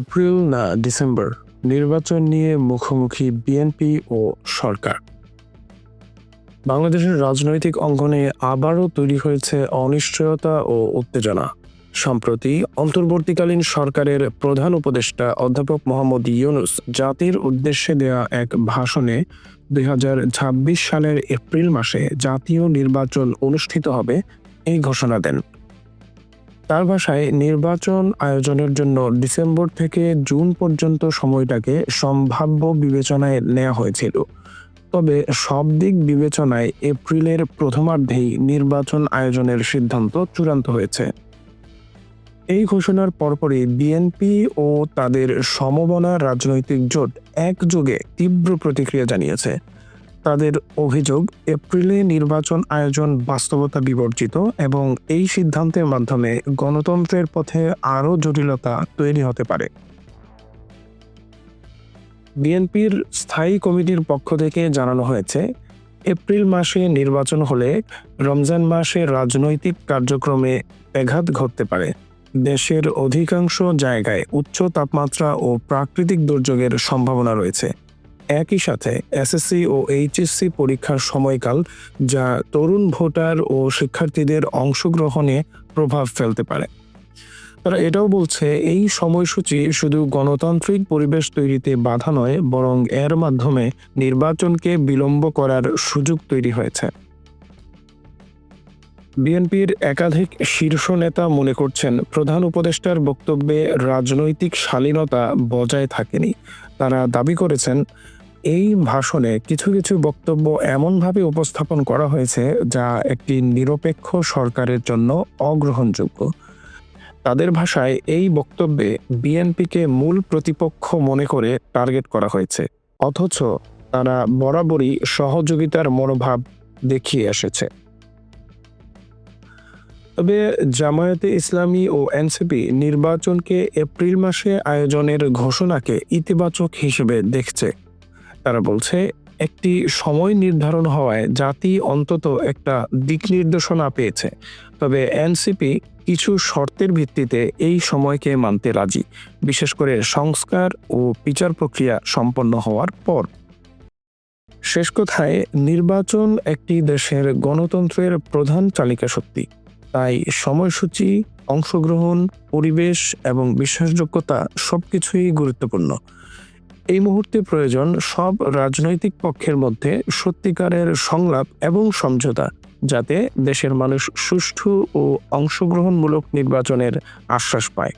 April না December নির্বাচন নিয়ে মুখোমুখি বিএনপি ও সরকার। বাংলাদেশের রাজনৈতিক অঙ্গনে আবারও তৈরি হয়েছে অনিশ্চয়তা ও উত্তেজনা। সম্প্রতি অন্তর্বর্তীকালীন সরকারের প্রধান উপদেষ্টা অধ্যাপক মোহাম্মদ ইউনুস জাতির উদ্দেশ্যে দেয়া এক ভাষণে দুই হাজার ছাব্বিশ সালের এপ্রিল মাসে জাতীয় নির্বাচন অনুষ্ঠিত হবে এই ঘোষণা দেন। তার ভাষায় নির্বাচন আয়োজনের জন্য ডিসেম্বর থেকে জুন পর্যন্ত সময়টাকে সম্ভাব্য বিবেচনায় নেওয়া হয়েছিল। তবে সব দিক বিবেচনায় এপ্রিলের প্রথমার্ধেই নির্বাচন আয়োজনের সিদ্ধান্ত চূড়ান্ত হয়েছে। এই ঘোষণার পরপরই বিএনপি ও তাদের সমবনা রাজনৈতিক জোট একযোগে তীব্র প্রতিক্রিয়া জানিয়েছে। তাদের অভিযোগ, এপ্রিলে নির্বাচন আয়োজন বাস্তবতা বিবর্জিত এবং এই সিদ্ধান্তের মাধ্যমে গণতন্ত্রের পথে আরও জটিলতা তৈরি হতে পারে। বিএনপির স্থায়ী কমিটির পক্ষ থেকে জানানো হয়েছে, এপ্রিল মাসে নির্বাচন হলে রমজান মাসে রাজনৈতিক কার্যক্রমে ব্যাঘাত ঘটতে পারে। দেশের অধিকাংশ জায়গায় উচ্চ তাপমাত্রা ও প্রাকৃতিক দুর্যোগের সম্ভাবনা রয়েছে। একই সাথে এসএসসি ও এইচএসসি পরীক্ষার সময়কাল, যা তরুণ ভোটার ও শিক্ষার্থীদের অংশগ্রহণে প্রভাব ফেলতে পারে। তারা এটাও বলছে, এই সময়সূচি শুধু গণতান্ত্রিক পরিবেশ তৈরিতে বাধা নয়, বরং এর মাধ্যমে নির্বাচনকে বিলম্ব করার সুযোগ তৈরি হয়েছে। বিএনপির একাধিক শীর্ষ নেতা মনে করছেন, প্রধান উপদেষ্টার বক্তব্যে রাজনৈতিক শালীনতা বজায় থাকেনি। তারা দাবি করেছেন এই ভাষণে কিছু কিছু বক্তব্য এমনভাবে উপস্থাপন করা হয়েছে যা একটি নিরপেক্ষ সরকারের জন্য অগ্রহণযোগ্য। তাদের ভাষায় এই বক্তব্যে বিএনপিকে মূল প্রতিপক্ষ মনে করে টার্গেট করা হয়েছে, অথচ তারা বরাবরই সহযোগিতার মনোভাব দেখিয়ে এসেছে। তবে জামায়াতে ইসলামী ও এনসিপি নির্বাচনকে এপ্রিল মাসে আয়োজনের ঘোষণাকে ইতিবাচক হিসেবে দেখছে। তারা বলছে, একটি সময় নির্ধারণ হওয়ায় জাতি অন্তত একটা দিক নির্দেশনা পেয়েছে। তবে এনসিপি কিছু শর্তের ভিত্তিতে এই সময়কে মানতে রাজি, বিশেষ করে সংস্কার ও বিচার প্রক্রিয়া সম্পন্ন হওয়ার পর। শেষ কথায়, নির্বাচন একটি দেশের গণতন্ত্রের প্রধান চালিকা শক্তি। তাই সময়সূচি, অংশগ্রহণ, পরিবেশ এবং বিশ্বাসযোগ্যতা সবকিছুই গুরুত্বপূর্ণ। এই মুহূর্তে প্রয়োজন সব রাজনৈতিক পক্ষের মধ্যে সত্যিকারের সংলাপ এবং সমঝোতা, যাতে দেশের মানুষ সুষ্ঠু ও অংশগ্রহণমূলক নির্বাচনের আশ্বাস পায়।